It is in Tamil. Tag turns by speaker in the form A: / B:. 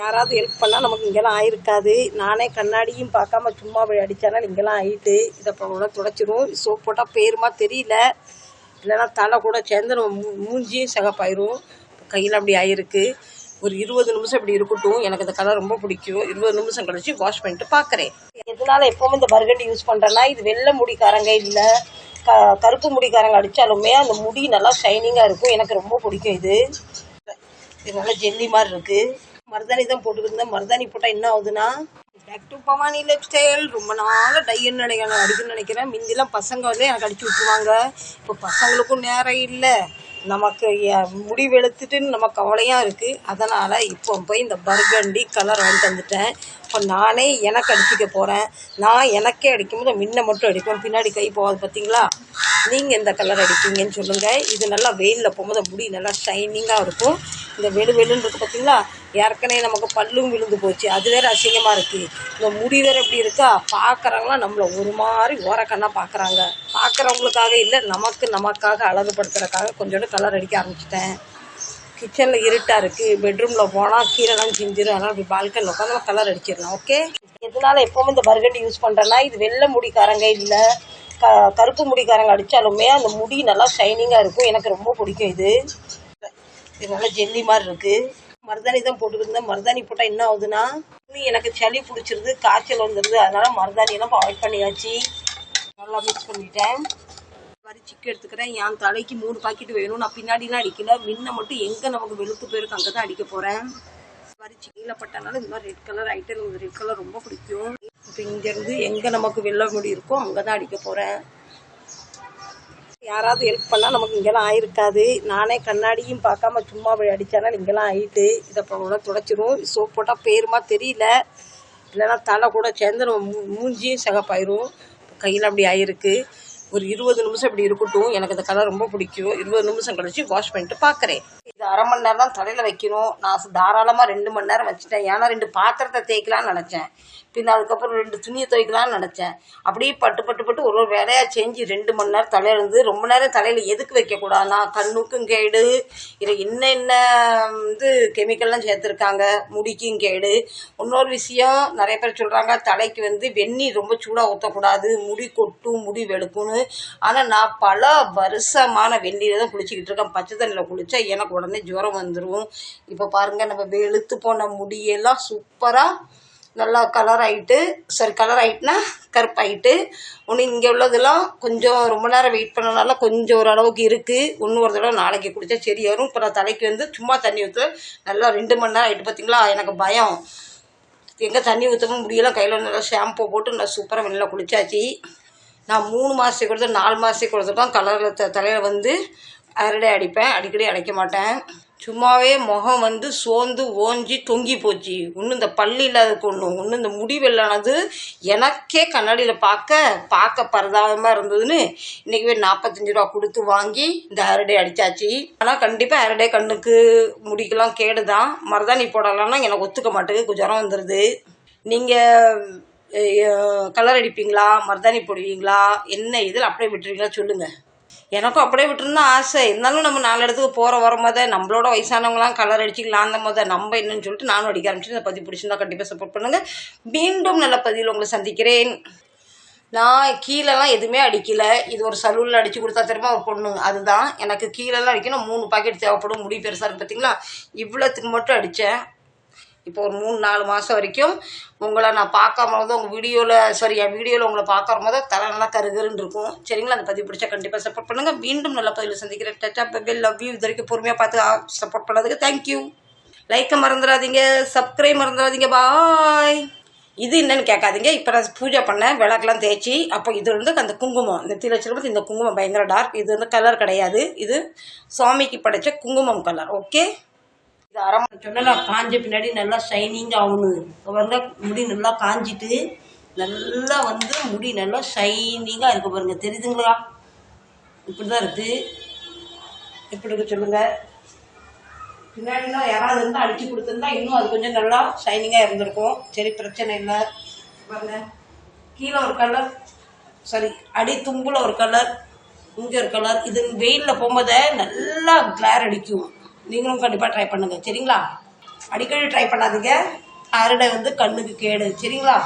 A: யாராவது ஹெல்ப் பண்ணால் நமக்கு இங்கெல்லாம் ஆயிருக்காது. நானே கண்ணாடியும் பார்க்காம சும்மா போய் அடித்தானால் இங்கெல்லாம் ஆயிட்டு இதை கூட துடைச்சிரும். சோப் போட்டால் பேருமா தெரியல. இல்லைன்னா தலை கூட சேர்ந்து நம்ம மூஞ்சியும் சகப்பாயிரும். கையில் அப்படி ஆயிருக்கு. ஒரு இருபது நிமிஷம் இப்படி இருக்கட்டும். எனக்கு இந்த கலர் ரொம்ப பிடிக்கும். இருபது நிமிஷம் கழிச்சு வாஷ் பண்ணிட்டு பார்க்குறேன் எதனால எப்போவுமே இந்த பர்கண்டி யூஸ் பண்ணுறேன்னா இது வெள்ளை முடிக்காரங்க இல்லை க கருப்பு முடிக்காரங்க அடித்தாலுமே அந்த முடி நல்லா ஷைனிங்காக இருக்கும். எனக்கு ரொம்ப பிடிக்கும் இது. இது நல்லா ஜெல்லி மாதிரி இருக்குது மருதாணி தான் போட்டுக்கிட்டு மருதாணி போட்டால் என்ன ஆகுதுன்னா back to Bhavani life style ரொம்ப நாள் டையன்னு நினைக்கிறேன் அடிக்கணும்னு நினைக்கிறேன். முந்திலாம் பசங்க வந்து எனக்கு அடிச்சு விட்டுருவாங்க. இப்போ பசங்களுக்கும் நேரம் இல்லை. நமக்கு எ- முடி நம்ம கவலையாக இருக்குது அதனால் இப்போ போய் இந்த பர்கண்டி கலர் வாங்கிட்டு வந்துட்டேன். இப்போ நானே எனக்கு அடிச்சுக்க போகிறேன் நான் எனக்கே அடிக்கும்போது முன்ன மட்டும் அடிப்பேன் பின்னாடி கை போகாது பார்த்தீங்களா நீங்கள் எந்த கலர் அடிப்பீங்கன்னு சொல்லுங்கள் இது நல்லா வெயிலில் போகும்போது முடி நல்லா ஷைனிங்காக இருக்கும். இந்த வெளு வெளுன்றது பார்த்திங்களா பார்த்தீங்களா ஏற்கனவே நமக்கு பல்லும் விழுந்து போச்சு. அது வேற அசிங்கமாக இருக்குது இந்த முடி வேற எப்படி இருக்கா? பார்க்குறவங்களாம் நம்மளை ஒரு மாதிரி ஓரக்கண்ணா பார்க்குறாங்க பார்க்குறவங்களுக்காக இல்லை நமக்கு நமக்காக அழகுபடுத்துறதுக்காக கொஞ்சோண்டு கலர் அடிக்க ஆரம்பிச்சிட்டேன். கிச்சனில் இருட்டாக இருக்குது பெட்ரூமில் போனால் கீழெல்லாம் செஞ்சிடும் அதனால் இப்படி பால்கனியில் உட்காந்து கலர் அடிச்சிடலாம் ஓகே எதனால் எப்பவும் இந்த பர்கண்டி யூஸ் பண்ணுறேன்னா இது வெள்ளை முடிக்காரங்க இல்லை க கருப்பு முடிக்காரங்க அடித்தாலுமே அந்த முடி நல்லா ஷைனிங்காக இருக்கும். எனக்கு ரொம்ப பிடிக்கும் இது. இது நல்லா ஜெல்லி மாதிரி இருக்கு. மருதாணி தான் போட்டுக்கிட்டு மருதாணி போட்டால் என்ன ஆகுதுன்னா எனக்கு சளி பிடிச்சிருது காய்ச்சல் வந்துடுது அதனால மருதாணி எல்லாம் அவாய்ட் பண்ணியாச்சு. நல்லா மிக்ஸ் பண்ணிட்டேன். வரிச்சிக்கு எடுத்துக்கிறேன். என் தலைக்கு மூணு பாக்கெட் வேணும். நான் பின்னாடிலாம் அடிக்கல. முன்ன மட்டும் எங்கே நமக்கு வெளுத்து போயிருக்கு அங்கே தான் அடிக்க போகிறேன் வரிச்சி சிக்கியில் பட்டனால இந்த மாதிரி red colour item red colour ரொம்ப பிடிக்கும். இப்போ இங்கேருந்து எங்கே நமக்கு வெள்ள முடி இருக்கோ அங்கே தான் அடிக்க போகிறேன் யாராவது ஹெல்ப் பண்ணால் நமக்கு இங்கெல்லாம் ஆயிருக்காது. நானே கண்ணாடியும் பார்க்காம சும்மா போய் அடித்தானால் இங்கெல்லாம் ஆயிட்டு இதை கூட துடைச்சிரும். சோப் போட்டால் பேருமா தெரியல. இல்லைன்னா தலை கூட சேர்ந்து நம்ம மூஞ்சியும் சகப்பாயிரும். கையில் அப்படி ஆயிருக்கு. ஒரு இருபது நிமிஷம் இப்படி இருக்கட்டும். எனக்கு இந்த கலர் ரொம்ப பிடிக்கும். இருபது நிமிஷம் கழிச்சு வாஷ் பண்ணிட்டு பார்க்குறேன் இது அரை மணி நேரம் தான் தலையில் வைக்கணும். நான் தாராளமாக ரெண்டு மணி நேரம் வச்சுட்டேன். ஏன்னா ரெண்டு பாத்திரத்தை தேய்க்கலாம்னு நினச்சேன். பின்ன அதுக்கப்புறம் ரெண்டு துணியை துவைக்கலாம்னு நினச்சேன். அப்படியே பட்டு பட்டு பட்டு ஒரு ஒரு வேலையாக செஞ்சு ரெண்டு மணி நேரம் தலையில இருந்து ரொம்ப நேரம் தலையில் எதுக்கு வைக்கக்கூடாதுன்னா கண்ணுக்கும் கேடு. இதில் என்ன என்ன இது கெமிக்கல்லாம் சேர்த்துருக்காங்க. முடிக்கும் கேடு. இன்னொரு விஷயம் நிறைய பேர் சொல்கிறாங்க தலைக்கு வந்து வெந்நீர் ரொம்ப சூடாக ஊற்றக்கூடாது முடி கொட்டும் முடி வெளுக்கும்னு. ஆனால் நான் பல வருஷமான வெந்நீரை தான் குளிச்சுக்கிட்டு இருக்கேன். பச்சை தண்ணியில் குளித்தா எனக்கு உடனே ஜுரம் வந்துடும் இப்போ பாருங்கள் நம்ம வெளுத்து போன முடியெல்லாம் சூப்பராக நல்லா கலர் ஆகிட்டு சரி கலர் ஆகிட்டுனா கருப்பாயிட்டு ஒன்று இங்கே உள்ளதெல்லாம் கொஞ்சம் ரொம்ப நேரம் வெயிட் பண்ணனால கொஞ்சம் ஓரளவுக்கு இருக்குது ஒன்று ஒரு தடவை நாளைக்கு குடித்தா சரி வரும். இப்போ நான் தலைக்கு வந்து சும்மா தண்ணி ஊற்று நல்லா ரெண்டு மணி நேரம் ஆகிட்டு பார்த்தீங்களா எனக்கு பயம். எங்கே தண்ணி ஊற்றவும் முடியலாம் கையில் நல்லா ஷாம்பு போட்டு நல்லா சூப்பராக வெளில குளிச்சாச்சு. நான் மூணு மாதத்துக்கு கொடுத்து நாலு மாதத்துக்கு கொடுத்து தான் கலரில் த தலையில் வந்து அரடை அடிப்பேன். அடிக்கடி அடைக்க மாட்டேன். சும்மாவே முகம் வந்து சோர்ந்து ஓஞ்சி தொங்கி போச்சு. இன்னும் இந்த பல்லு இல்லாத கொண்டு இன்னும் இந்த முடி வெள்ளானது எனக்கே கண்ணாடியில் பார்க்க பார்க்க பரதாபமாக இருந்ததுன்னு இன்றைக்கி போய் நாற்பத்தஞ்சு ரூபா கொடுத்து வாங்கி இந்த அரடை அடித்தாச்சு ஆனால் கண்டிப்பாக அரடை கண்ணுக்கு முடிக்கெல்லாம் கேடு தான் மருதாணி போடலாம்னா எனக்கு ஒத்துக்க மாட்டேங்குது. ஜுரம் வந்துடுது நீங்கள் கலர் அடிப்பீங்களா? மருதாணி போடுவீங்களா? என்ன இதில் அப்படியே விட்டுருவீங்களா? சொல்லுங்கள் எனக்கும் அப்படியே விட்டுருந்தா ஆசை. இருந்தாலும் நம்ம நாலு இடத்துக்கு போகிற வர போத நம்மளோட வயசானவங்களாம் கலர் அடிச்சிக்கலாம் அந்த போத நம்ம என்னன்னு சொல்லிட்டு நானும் அடிக்க ஆரம்பிச்சு இந்த பதிவு பிடிச்சிருந்தா கண்டிப்பாக சப்போர்ட் பண்ணுங்கள் மீண்டும் நல்ல பதிவில் உங்களை சந்திக்கிறேன். நான் கீழெல்லாம் எதுவுமே அடிக்கல. இது ஒரு சலூனில் அடித்து கொடுத்தா தெரியுமா? ஒரு பொண்ணு. அதுதான். எனக்கு கீழெல்லாம் அடிக்கணும். மூணு பாக்கெட் தேவைப்படும். முடி பெருசாக இருக்குது பார்த்தீங்களா இவ்வளோத்துக்கு மட்டும் அடித்தேன் இப்போ ஒரு மூணு நாலு மாதம் வரைக்கும் உங்களை நான் பார்க்காம வந்து உங்கள் வீடியோவில் சாரி என் வீடியோவில் உங்களை பார்க்குற போது தலை நல்லா கருகருன்னு இருக்கும். சரிங்களா? அந்த பதிவு பிடிச்சா கண்டிப்பாக சப்போர்ட் பண்ணுங்கள் மீண்டும் நல்ல பதிவில் சந்திக்கிறேன். டச்சா பெல் லவ் யூ இது வரைக்கும் பொறுமையாக பார்த்து சப்போர்ட் பண்ணதுக்கு தேங்க்யூ லைக்கை மறந்துடாதீங்க. சப்ஸ்கிரைப் மறந்துடாதீங்க. பாய் இது என்னன்னு கேட்காதீங்க. இப்போ நான் பூஜை பண்ணேன். விளக்கெல்லாம் தேய்ச்சி அப்போ இது வந்து அந்த குங்குமம். இந்த தீல இந்த குங்குமம் பயங்கர டார்க் இது வந்து கலர் கிடையாது. இது சுவாமிக்கு படைச்ச குங்குமம் கலர் ஓகே இது அரை மணி சொன்னா காஞ்ச பின்னாடி நல்லா ஷைனிங் ஆகணும் பாருங்க முடி நல்லா காஞ்சிட்டு நல்லா வந்து முடி நல்லா ஷைனிங்காக இருக்கு பாருங்க. தெரியுதுங்களா? இப்படி தான் இருக்குது எப்படி இருக்கு சொல்லுங்க? பின்னாடிலாம் யாராவது இருந்தால் அடிச்சு கொடுத்துருந்தா இன்னும் அது கொஞ்சம் நல்லா ஷைனிங்காக இருந்திருக்கும். சரி பிரச்சனை இல்லை. பாருங்க. கீழே ஒரு கலர் சாரி அடி தும்பில் ஒரு கலர் இங்கே ஒரு கலர் இது வெயிலில் போகும்போதே நல்லா கிளார் அடிக்கும். நீங்களும் கண்டிப்பாக ட்ரை பண்ணுங்கள் சரிங்களா? அடிக்கடி ட்ரை பண்ணாதீங்க. அருடை வந்து கண்ணுக்கு கேடு. சரிங்களா?